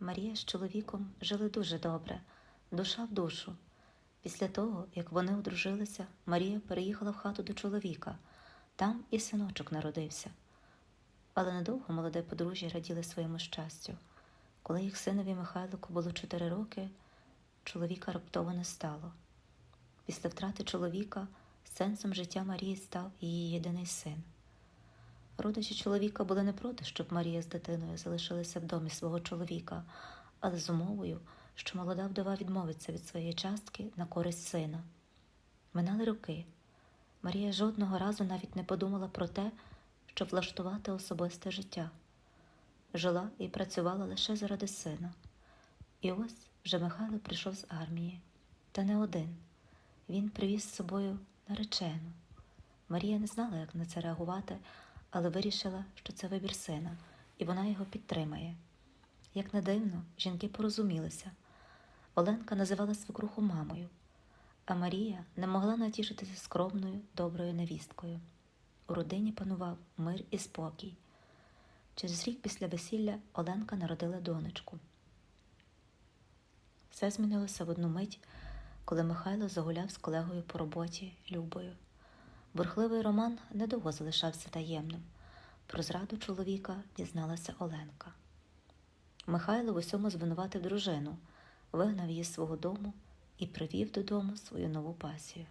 Марія з чоловіком жили дуже добре, душа в душу. Після того, як вони одружилися, Марія переїхала в хату до чоловіка. Там і синочок народився. Але недовго молоде подружжя раділи своєму щастю. Коли їх синові Михайлику було чотири роки, чоловіка раптово не стало. Після втрати чоловіка сенсом життя Марії став її єдиний син. Родичі чоловіка були не проти, щоб Марія з дитиною залишилися в домі свого чоловіка, але з умовою, що молода вдова відмовиться від своєї частки на користь сина. Минали роки. Марія жодного разу навіть не подумала про те, щоб влаштувати особисте життя. Жила і працювала лише заради сина. І ось вже Михайло прийшов з армії, та не один. Він привіз з собою наречену. Марія не знала, як на це реагувати, але вирішила, що це вибір сина, і вона його підтримає. Як не дивно, жінки порозумілися. Оленка називала свекруху мамою, а Марія не могла натішитися скромною, доброю невісткою. У родині панував мир і спокій. Через рік після весілля Оленка народила донечку. Все змінилося в одну мить, коли Михайло загуляв з колегою по роботі Любою. Бурхливий роман недовго залишався таємним. Про зраду чоловіка дізналася Оленка. Михайло в усьому звинуватив дружину, вигнав її з свого дому і привів додому свою нову пасію.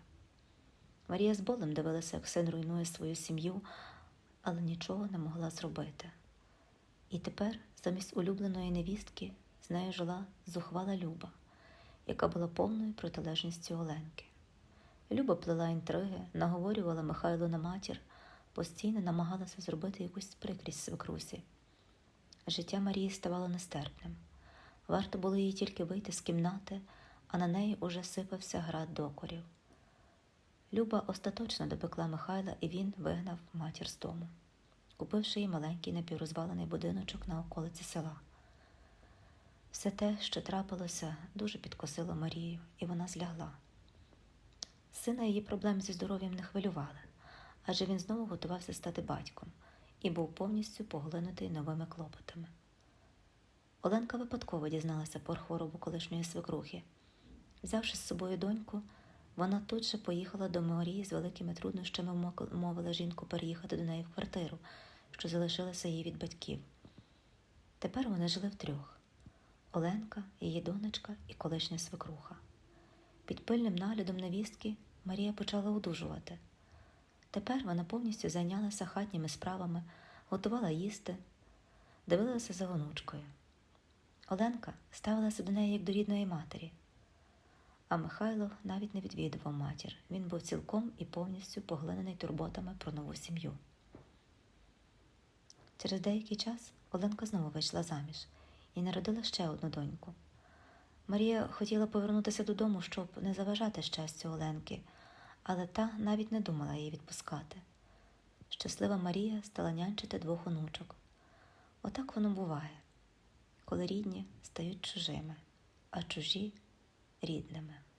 Марія з болем дивилася, як син руйнує свою сім'ю, але нічого не могла зробити. І тепер, замість улюбленої невістки, з нею жила зухвала Люба, яка була повною протилежністю Оленки. Люба плела інтриги, наговорювала Михайлу на матір, постійно намагалася зробити якусь прикрість свекрусі. Життя Марії ставало нестерпним. Варто було їй тільки вийти з кімнати, а на неї уже сипався град докорів. Люба остаточно допекла Михайла, і він вигнав матір з дому, купивши їй маленький напіврозвалений будиночок на околиці села. Все те, що трапилося, дуже підкосило Марію, і вона злягла. Сина її проблем зі здоров'ям не хвилювали, адже він знову готувався стати батьком і був повністю поглинутий новими клопотами. Оленка випадково дізналася про хворобу колишньої свекрухи. Взявши з собою доньку, вона тут же поїхала до Марії з великими труднощами вмовила жінку переїхати до неї в квартиру, що залишилася їй від батьків. Тепер вони жили втрьох Оленка, її донечка і колишня свекруха. Під пильним наглядом невістки Марія почала одужувати. Тепер вона повністю зайнялася хатніми справами, готувала їсти, дивилася за онучкою. Оленка ставилася до неї як до рідної матері. А Михайло навіть не відвідував матір. Він був цілком і повністю поглинений турботами про нову сім'ю. Через деякий час Оленка знову вийшла заміж і народила ще одну доньку. Марія хотіла повернутися додому, щоб не заважати щастю Оленки, але та навіть не думала її відпускати. Щаслива Марія стала нянчити двох онучок. Отак воно буває, коли рідні стають чужими, а чужі рідними.